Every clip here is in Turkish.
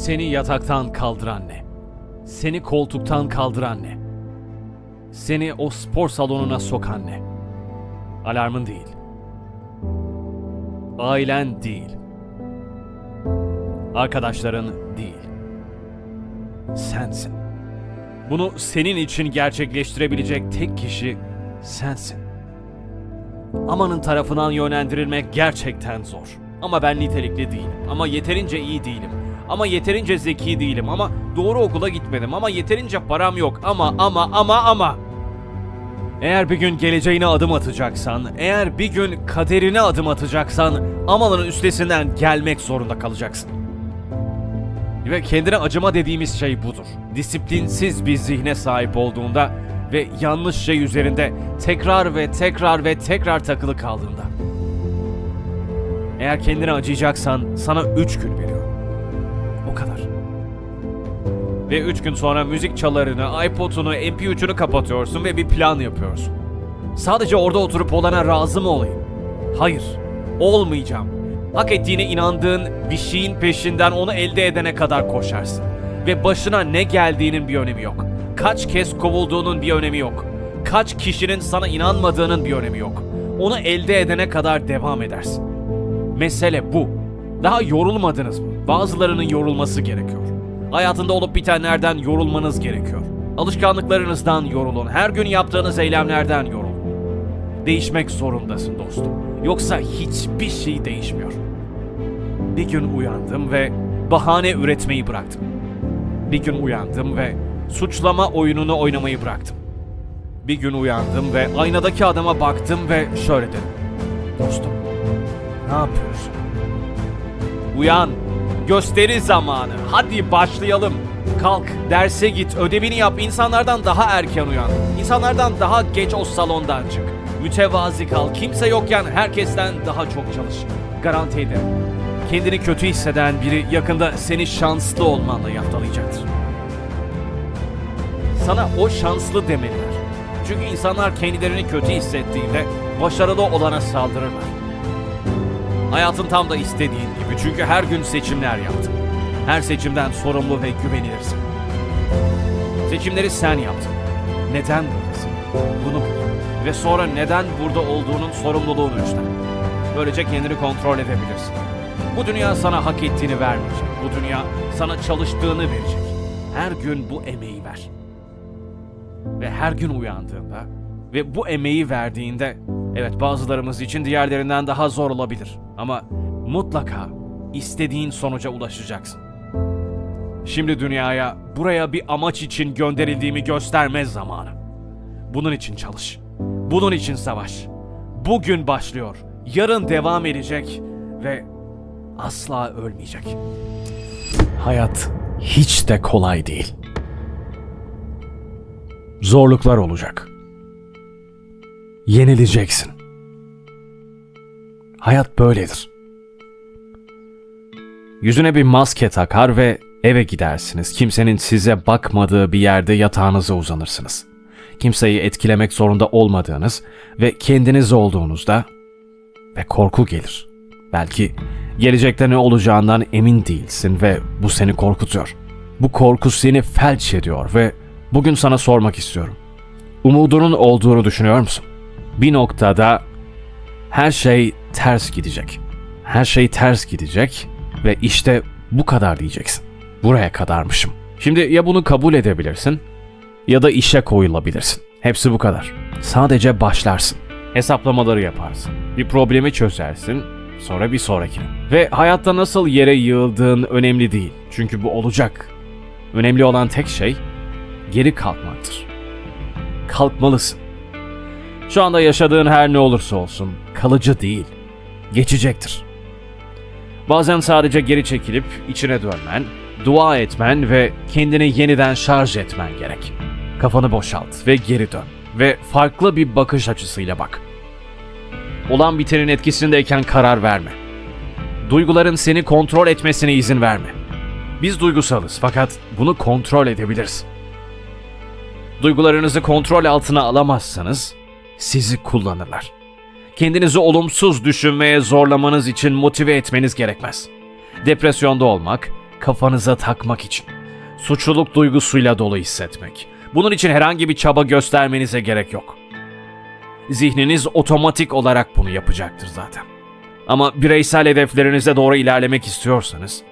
Seni yataktan kaldıran ne? Seni koltuktan kaldıran ne? Seni o spor salonuna sokan ne? Alarmın değil. Ailen değil. Arkadaşların değil. Sensin. Bunu senin için gerçekleştirebilecek tek kişi sensin. Amanın tarafından yönlendirilmek gerçekten zor. Ama ben nitelikli değilim. Ama yeterince iyi değilim. Ama yeterince zeki değilim. Ama doğru okula gitmedim. Ama yeterince param yok. Ama ama ama ama. Eğer bir gün geleceğine adım atacaksan, eğer bir gün kaderine adım atacaksan, amanın üstesinden gelmek zorunda kalacaksın. Ve kendine acıma dediğimiz şey budur. Disiplinsiz bir zihne sahip olduğunda ve yanlış şey üzerinde tekrar ve tekrar ve tekrar takılı kaldığında. Eğer kendine acıyacaksan sana 3 gün veriyorum. O kadar. Ve 3 gün sonra müzik çalarını, iPod'unu, MP3'ünü kapatıyorsun ve bir plan yapıyorsun. Sadece orada oturup olana razı mı olayım? Hayır, olmayacağım. Hak ettiğine inandığın bir şeyin peşinden onu elde edene kadar koşarsın. Ve başına ne geldiğinin bir önemi yok. Kaç kez kovulduğunun bir önemi yok. Kaç kişinin sana inanmadığının bir önemi yok. Onu elde edene kadar devam edersin. Mesele bu. Daha yorulmadınız mı? Bazılarının yorulması gerekiyor. Hayatında olup bitenlerden yorulmanız gerekiyor. Alışkanlıklarınızdan yorulun. Her gün yaptığınız eylemlerden yorulun. Değişmek zorundasın dostum. Yoksa hiçbir şey değişmiyor. Bir gün uyandım ve bahane üretmeyi bıraktım. Bir gün uyandım ve suçlama oyununu oynamayı bıraktım. Bir gün uyandım ve aynadaki adama baktım ve şöyle dedim. Dostum, ne yapıyorsun? Uyan, gösteri zamanı. Hadi başlayalım. Kalk, derse git, ödevini yap. İnsanlardan daha erken uyan. İnsanlardan daha geç o salondan çık. Mütevazi kal. Kimse yokken herkesten daha çok çalış. Garanti ederim. Kendini kötü hisseden biri yakında seni şanslı olmanla yaftalayacaktır. Sana o şanslı demeliler. Çünkü insanlar kendilerini kötü hissettiğinde başarılı olana saldırırlar. Hayatın tam da istediğin gibi çünkü her gün seçimler yaptın. Her seçimden sorumlu ve güvenilirsin. Seçimleri sen yaptın. Neden buradasın? Bunu bul. Ve sonra neden burada olduğunun sorumluluğunu üstlen. Böylece kendini kontrol edebilirsin. Bu dünya sana hak ettiğini vermeyecek. Bu dünya sana çalıştığını verecek. Her gün bu emeği ver. Ve her gün uyandığında ve bu emeği verdiğinde evet bazılarımız için diğerlerinden daha zor olabilir ama mutlaka istediğin sonuca ulaşacaksın. Şimdi dünyaya buraya bir amaç için gönderildiğimi gösterme zamanı. Bunun için çalış. Bunun için savaş. Bugün başlıyor. Yarın devam edecek ve asla ölmeyecek. Hayat hiç de kolay değil. Zorluklar olacak. Yenileceksin. Hayat böyledir. Yüzüne bir maske takar ve eve gidersiniz. Kimsenin size bakmadığı bir yerde yatağınıza uzanırsınız. Kimseyi etkilemek zorunda olmadığınız ve kendiniz olduğunuzda ve korku gelir. Belki gelecekte ne olacağından emin değilsin ve bu seni korkutuyor. Bu korku seni felç ediyor ve bugün sana sormak istiyorum. Umudunun olduğunu düşünüyor musun? Bir noktada her şey ters gidecek. Her şey ters gidecek ve işte bu kadar diyeceksin. Buraya kadarmışım. Şimdi ya bunu kabul edebilirsin ya da işe koyulabilirsin. Hepsi bu kadar. Sadece başlarsın. Hesaplamaları yaparsın. Bir problemi çözersin. Sonra bir sonraki. Ve hayatta nasıl yere yığıldığın önemli değil. Çünkü bu olacak. Önemli olan tek şey geri kalkmaktır. Kalkmalısın. Şu anda yaşadığın her ne olursa olsun kalıcı değil, geçecektir. Bazen sadece geri çekilip içine dönmen, dua etmen ve kendini yeniden şarj etmen gerek. Kafanı boşalt ve geri dön ve farklı bir bakış açısıyla bak. Olan bitenin etkisindeyken karar verme. Duyguların seni kontrol etmesine izin verme. Biz duygusalız fakat bunu kontrol edebiliriz. Duygularınızı kontrol altına alamazsanız sizi kullanırlar. Kendinizi olumsuz düşünmeye zorlamanız için motive etmeniz gerekmez. Depresyonda olmak, kafanıza takmak için. Suçluluk duygusuyla dolu hissetmek. Bunun için herhangi bir çaba göstermenize gerek yok. Zihniniz otomatik olarak bunu yapacaktır zaten. Ama bireysel hedeflerinize doğru ilerlemek istiyorsanız,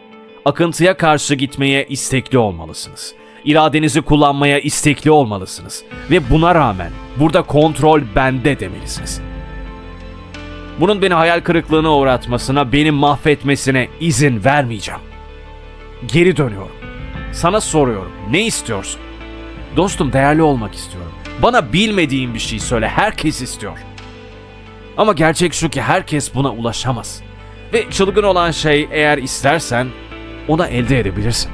akıntıya karşı gitmeye istekli olmalısınız. İradenizi kullanmaya istekli olmalısınız. Ve buna rağmen burada kontrol bende demelisiniz. Bunun beni hayal kırıklığına uğratmasına, beni mahvetmesine izin vermeyeceğim. Geri dönüyorum. Sana soruyorum. Ne istiyorsun? Dostum değerli olmak istiyorum. Bana bilmediğin bir şey söyle. Herkes istiyor. Ama gerçek şu ki herkes buna ulaşamaz. Ve çılgın olan şey eğer istersen ona elde edebilirsin.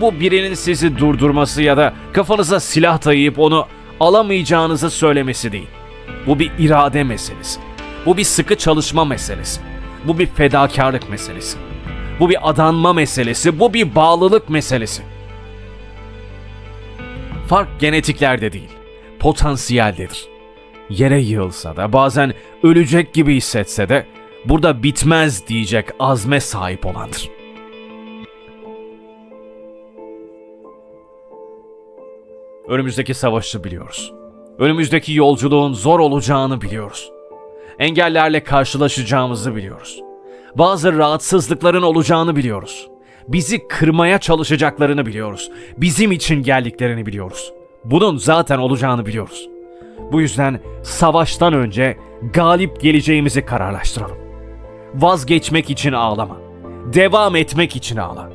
Bu birinin sizi durdurması ya da kafanıza silah dayayıp onu alamayacağınızı söylemesi değil. Bu bir irade meselesi. Bu bir sıkı çalışma meselesi. Bu bir fedakarlık meselesi. Bu bir adanma meselesi. Bu bir bağlılık meselesi. Fark genetiklerde değil, potansiyeldedir. Yere yığılsa da bazen ölecek gibi hissetse de burada bitmez diyecek azme sahip olandır. Önümüzdeki savaşı biliyoruz. Önümüzdeki yolculuğun zor olacağını biliyoruz. Engellerle karşılaşacağımızı biliyoruz. Bazı rahatsızlıkların olacağını biliyoruz. Bizi kırmaya çalışacaklarını biliyoruz. Bizim için geldiklerini biliyoruz. Bunun zaten olacağını biliyoruz. Bu yüzden savaştan önce galip geleceğimizi kararlaştıralım. Vazgeçmek için ağlama. Devam etmek için ağla.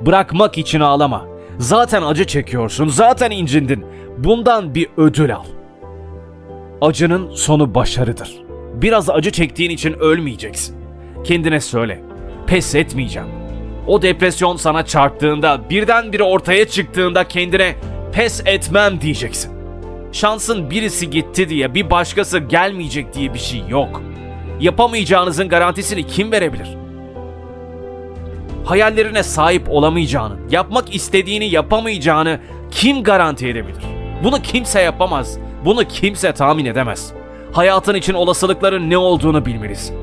Bırakmak için ağlama. Zaten acı çekiyorsun, zaten incindin. Bundan bir ödül al. Acının sonu başarıdır. Biraz acı çektiğin için ölmeyeceksin. Kendine söyle. Pes etmeyeceğim. O depresyon sana çarptığında, birdenbire ortaya çıktığında kendine pes etmem diyeceksin. Şansın birisi gitti diye bir başkası gelmeyecek diye bir şey yok. Yapamayacağınızın garantisini kim verebilir? Hayallerine sahip olamayacağını, yapmak istediğini yapamayacağını kim garanti edebilir? Bunu kimse yapamaz. Bunu kimse tahmin edemez. Hayatın için olasılıkların ne olduğunu bilmelisin.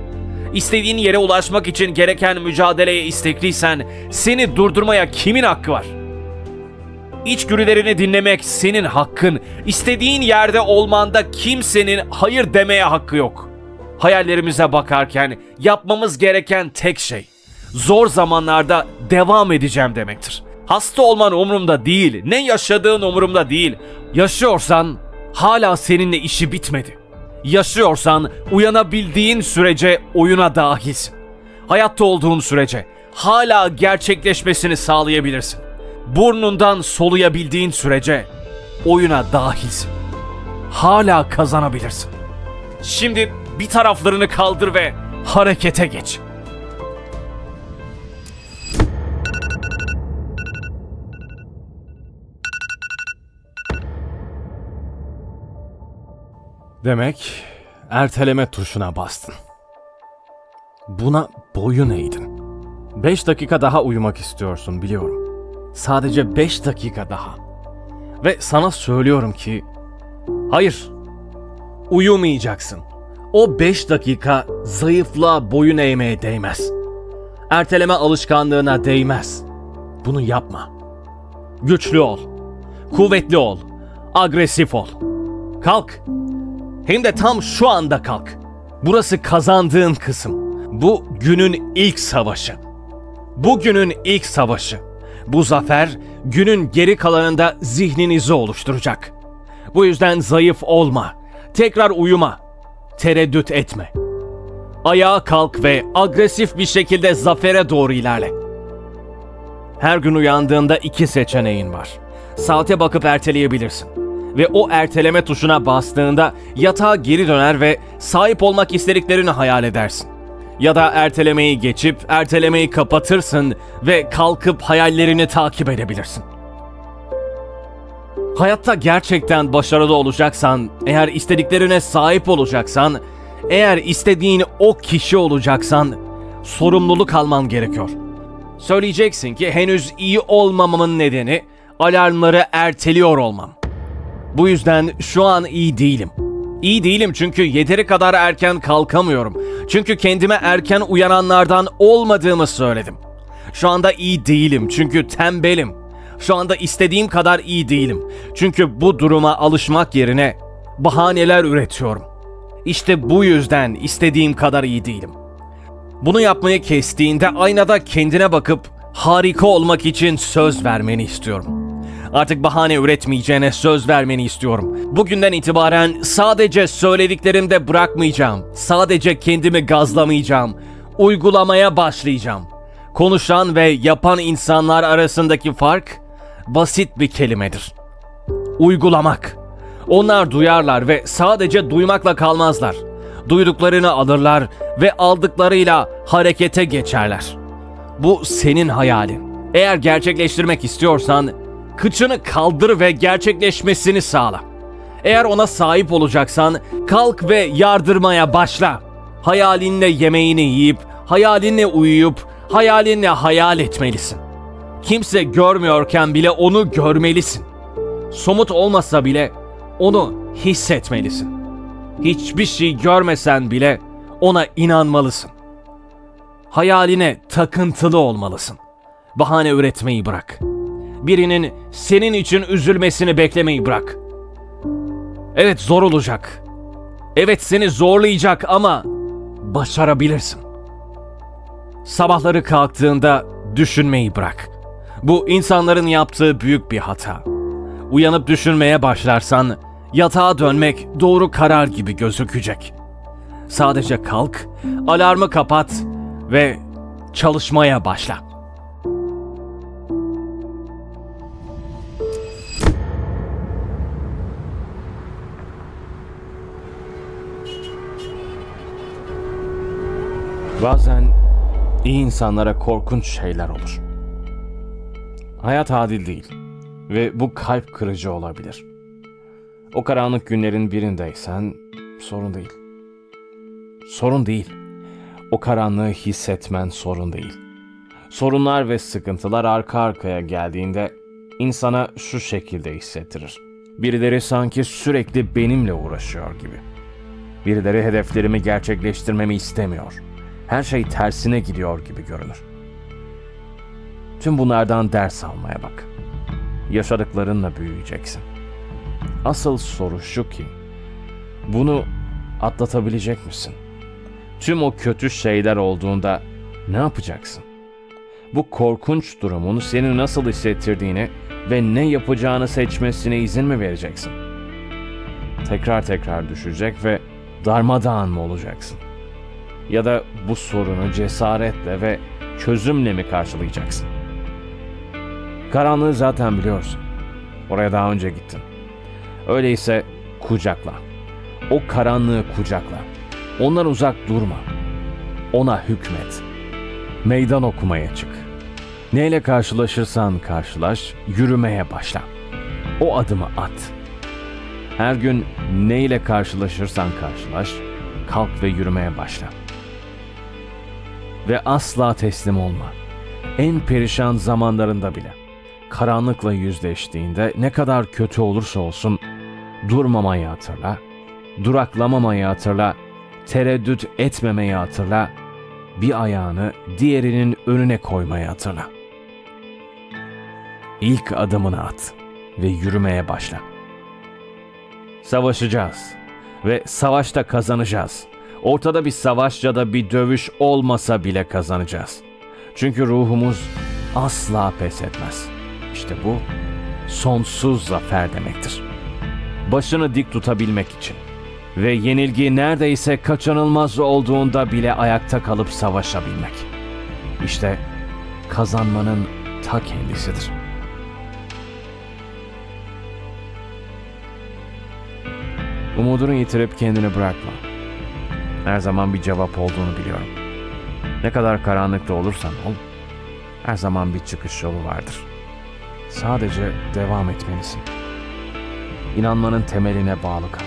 İstediğin yere ulaşmak için gereken mücadeleye istekliysen seni durdurmaya kimin hakkı var? İçgüdülerini dinlemek senin hakkın. İstediğin yerde olmanda kimsenin hayır demeye hakkı yok. Hayallerimize bakarken yapmamız gereken tek şey zor zamanlarda devam edeceğim demektir. Hasta olman umurumda değil, ne yaşadığın umurumda değil. Yaşıyorsan hala seninle işi bitmedi. Yaşıyorsan uyanabildiğin sürece oyuna dahilsin. Hayatta olduğun sürece hala gerçekleşmesini sağlayabilirsin. Burnundan soluyabildiğin sürece oyuna dahilsin. Hala kazanabilirsin. Şimdi bir taraflarını kaldır ve harekete geç. Demek erteleme tuşuna bastın. Buna boyun eğdin. 5 dakika daha uyumak istiyorsun biliyorum. Sadece 5 dakika daha. Ve sana söylüyorum ki hayır. Uyumayacaksın. O 5 dakika zayıflığa boyun eğmeye değmez. Erteleme alışkanlığına değmez. Bunu yapma. Güçlü ol. Kuvvetli ol. Agresif ol. Kalk. Hem de tam şu anda kalk. Burası kazandığın kısım. Bu günün ilk savaşı. Bugünün ilk savaşı. Bu zafer günün geri kalanında zihninizi oluşturacak. Bu yüzden zayıf olma. Tekrar uyuma. Tereddüt etme. Ayağa kalk ve agresif bir şekilde zafere doğru ilerle. Her gün uyandığında iki seçeneğin var. Saate bakıp erteleyebilirsin. Ve o erteleme tuşuna bastığında yatağa geri döner ve sahip olmak istediklerini hayal edersin. Ya da ertelemeyi geçip ertelemeyi kapatırsın ve kalkıp hayallerini takip edebilirsin. Hayatta gerçekten başarılı olacaksan, eğer istediklerine sahip olacaksan, eğer istediğin o kişi olacaksan sorumluluk alman gerekiyor. Söyleyeceksin ki henüz iyi olmamamın nedeni alarmları erteliyor olmam. Bu yüzden şu an iyi değilim. İyi değilim çünkü yeteri kadar erken kalkamıyorum. Çünkü kendime erken uyananlardan olmadığımı söyledim. Şu anda iyi değilim çünkü tembelim. Şu anda istediğim kadar iyi değilim. Çünkü bu duruma alışmak yerine bahaneler üretiyorum. İşte bu yüzden istediğim kadar iyi değilim. Bunu yapmayı kestiğinde aynada kendine bakıp harika olmak için söz vermeni istiyorum. Artık bahane üretmeyeceğine söz vermeni istiyorum. Bugünden itibaren sadece söylediklerimde bırakmayacağım. Sadece kendimi gazlamayacağım. Uygulamaya başlayacağım. Konuşan ve yapan insanlar arasındaki fark basit bir kelimedir. Uygulamak. Onlar duyarlar ve sadece duymakla kalmazlar. Duyduklarını alırlar ve aldıklarıyla harekete geçerler. Bu senin hayalin. Eğer gerçekleştirmek istiyorsan kıçını kaldır ve gerçekleşmesini sağla. Eğer ona sahip olacaksan kalk ve yardırmaya başla. Hayalinle yemeğini yiyip, hayalinle uyuyup, hayalinle hayal etmelisin. Kimse görmüyorken bile onu görmelisin. Somut olmasa bile onu hissetmelisin. Hiçbir şey görmesen bile ona inanmalısın. Hayaline takıntılı olmalısın. Bahane üretmeyi bırak. Birinin senin için üzülmesini beklemeyi bırak. Evet zor olacak. Evet seni zorlayacak ama başarabilirsin. Sabahları kalktığında düşünmeyi bırak. Bu insanların yaptığı büyük bir hata. Uyanıp düşünmeye başlarsan yatağa dönmek doğru karar gibi gözükecek. Sadece kalk, alarmı kapat ve çalışmaya başla. Bazen iyi insanlara korkunç şeyler olur. Hayat adil değil ve bu kalp kırıcı olabilir. O karanlık günlerin birindeysen sorun değil. Sorun değil. O karanlığı hissetmen sorun değil. Sorunlar ve sıkıntılar arka arkaya geldiğinde insana şu şekilde hissettirir. Birileri sanki sürekli benimle uğraşıyor gibi. Birileri hedeflerimi gerçekleştirmemi istemiyor. Her şey tersine gidiyor gibi görünür. Tüm bunlardan ders almaya bak. Yaşadıklarınla büyüyeceksin. Asıl soru şu ki, bunu atlatabilecek misin? Tüm o kötü şeyler olduğunda ne yapacaksın? Bu korkunç durumun seni nasıl hissettirdiğini ve ne yapacağını seçmesine izin mi vereceksin? Tekrar tekrar düşecek ve darmadağın mı olacaksın? Ya da bu sorunu cesaretle ve çözümle mi karşılayacaksın? Karanlığı zaten biliyorsun. Oraya daha önce gittin. Öyleyse kucakla. O karanlığı kucakla. Ondan uzak durma. Ona hükmet. Meydan okumaya çık. Neyle karşılaşırsan karşılaş, yürümeye başla. O adımı at. Her gün neyle karşılaşırsan karşılaş, kalk ve yürümeye başla. Ve asla teslim olma. En perişan zamanlarında bile karanlıkla yüzleştiğinde ne kadar kötü olursa olsun durmamayı hatırla, duraklamamayı hatırla, tereddüt etmemeyi hatırla, bir ayağını diğerinin önüne koymayı hatırla. İlk adımını at ve yürümeye başla. Savaşacağız ve savaşta kazanacağız. Ortada bir savaş ya da bir dövüş olmasa bile kazanacağız. Çünkü ruhumuz asla pes etmez. İşte bu sonsuz zafer demektir. Başını dik tutabilmek için ve yenilgi neredeyse kaçınılmaz olduğunda bile ayakta kalıp savaşabilmek. İşte kazanmanın ta kendisidir. Umudunu yitirip kendini bırakma. Her zaman bir cevap olduğunu biliyorum. Ne kadar karanlıkta olursan ol, her zaman bir çıkış yolu vardır. Sadece devam etmelisin. İnanmanın temeline bağlı kal.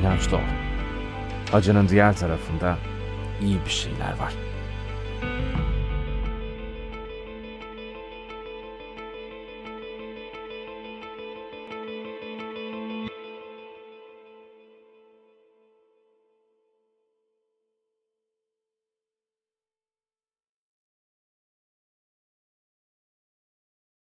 İnançlı ol. Acının diğer tarafında iyi bir şeyler var.